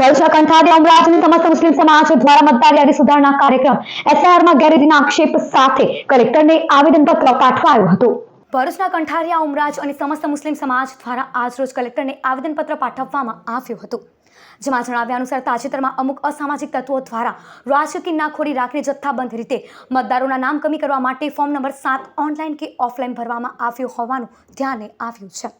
ભરૂચના કંઠારી અમરાજની સમસ્ત મુસ્લિમ સમાજ દ્વારા મતદાર યાદી કાર્યક્રમ એસઆઈઆરમાં ગેરરીતિના આક્ષેપ સાથે કલેક્ટરને આવેદનપત્ર પાઠવાયું હતું. ભરૂચના કંઠારિયા ઉમરાજ અને સમસ્ત મુસ્લિમ સમાજ દ્વારા આજરોજ કલેક્ટરને આવેદનપત્ર પાઠવવામાં આવ્યું હતું. જેમાં જણાવ્યા અનુસાર તાજેતરમાં અમુક અસામાજિક તત્વો દ્વારા રાજકીય નાખોડી રાખીને જથ્થાબંધ રીતે મતદારોના નામ કમી કરવા માટે ફોર્મ નંબર સાત ઓનલાઈન કે ઓફલાઈન ભરવામાં આવ્યું હોવાનું ધ્યાને આવ્યું છે.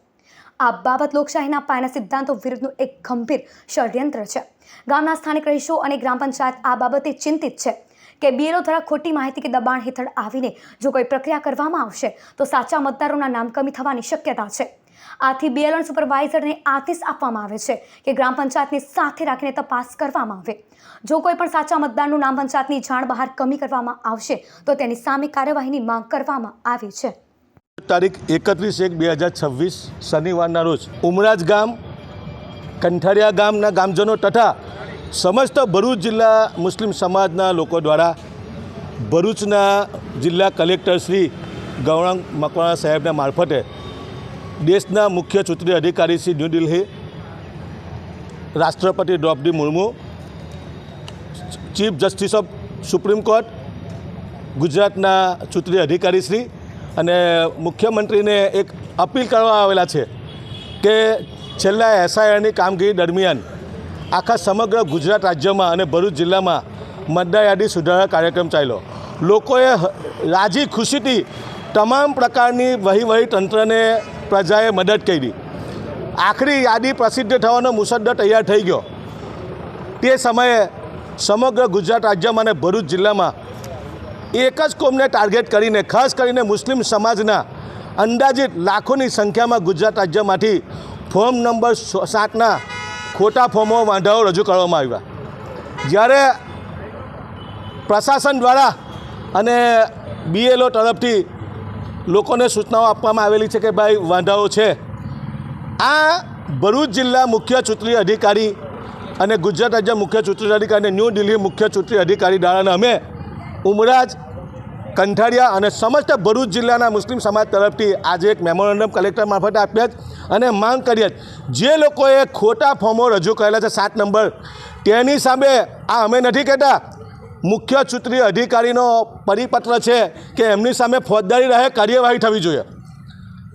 આ બાબત લોકશાહીના પાયાના સિદ્ધાંતો વિરુદ્ધનું એક ગંભીર ષડયંત્ર છે. ગામના સ્થાનિક રહીશો અને ગ્રામ પંચાયત આ બાબતે ચિંતિત છે કે બીએલઓ દ્વારા ખોટી માહિતી કે દબાણ હેઠળ આવીને જો કોઈ પ્રક્રિયા કરવામાં આવશે, તો સાચા મતદારોના નામ કમી થવાની શક્યતા છે. આથી બીએલઓ સુપરવાઇઝરને આદેશ આપવામાં આવે છે કે ગ્રામ પંચાયતની સાથે રાખીને તપાસ કરવામાં આવે. જો કોઈ પણ સાચા મતદારનું નામ પંચાયતની જાણ બહાર કમી કરવામાં આવશે, તો તેની સામે કાર્યવાહીની માંગ કરવામાં આવી છે. તારીખ એકત્રીસ એક બે હજાર છવ્વીસ, શનિવારના રોજ ઉમરાજ ગામ, કંઠારિયા ગામના ગામજનો તથા સમસ્ત ભરૂચ જિલ્લા મુસ્લિમ સમાજના લોકો દ્વારા ભરૂચના જિલ્લા કલેક્ટર શ્રી ગૌરાંગ મકવાણા સાહેબના મારફતે દેશના મુખ્ય ચૂંટણી અધિકારી શ્રી ન્યૂ દિલ્હી, રાષ્ટ્રપતિ Draupadi Murmu, chief justice of supreme court, ગુજરાતના ચૂંટણી અધિકારી શ્રી અને મુખ્યમંત્રીને એક અપીલ કરવા આવેલા છે કે છેલ્લા એસઆઈઆરની કામગીરી દરમિયાન આખા સમગ્ર ગુજરાત રાજ્યમાં અને ભરૂચ જિલ્લામાં મતદાર યાદી સુધારા કાર્યક્રમ ચાલ્યો. લોકોએ રાજી ખુશીથી તમામ પ્રકારની વહીવહી તંત્રને પ્રજાએ મદદ કરી. આખરી યાદી પ્રસિદ્ધ થવાનો મુસદ્દો તૈયાર થઈ ગયો. તે સમયે સમગ્ર ગુજરાત રાજ્યમાં અને ભરૂચ જિલ્લામાં એક જ કોમને ટાર્ગેટ કરીને, ખાસ કરીને મુસ્લિમ સમાજના અંદાજિત લાખોની સંખ્યામાં ગુજરાત રાજ્યમાંથી ફોર્મ નંબર સાતના ખોટા ફોર્મો વાંધાઓ રજૂ કરવામાં આવ્યા. જ્યારે પ્રશાસન દ્વારા અને બીએલઓ તરફથી લોકોને સૂચનાઓ આપવામાં આવેલી છે કે ભાઈ વાંધાઓ છે. આ ભરૂચ જિલ્લા મુખ્ય ચૂંટણી અધિકારી અને ગુજરાત રાજ્ય મુખ્ય ચૂંટણી અધિકારી અને ન્યૂ દિલ્હી મુખ્ય ચૂંટણી અધિકારી દ્વારા અમે ઉમરાજ, કંઠારિયા અને સમસ્ત ભરૂચ જિલ્લાના મુસ્લિમ સમાજ તરફથી આજે એક મેમોરેન્ડમ કલેક્ટર મારફતે આપ્યા અને માંગ કરી જે લોકોએ ખોટા ફોર્મો રજૂ કરેલા છે સાત નંબર, તેની સામે આ અમે નથી કહેતા, મુખ્ય ચૂંટણી અધિકારીનો પરિપત્ર છે કે એમની સામે ફોજદારી રહે, કાર્યવાહી થવી જોઈએ.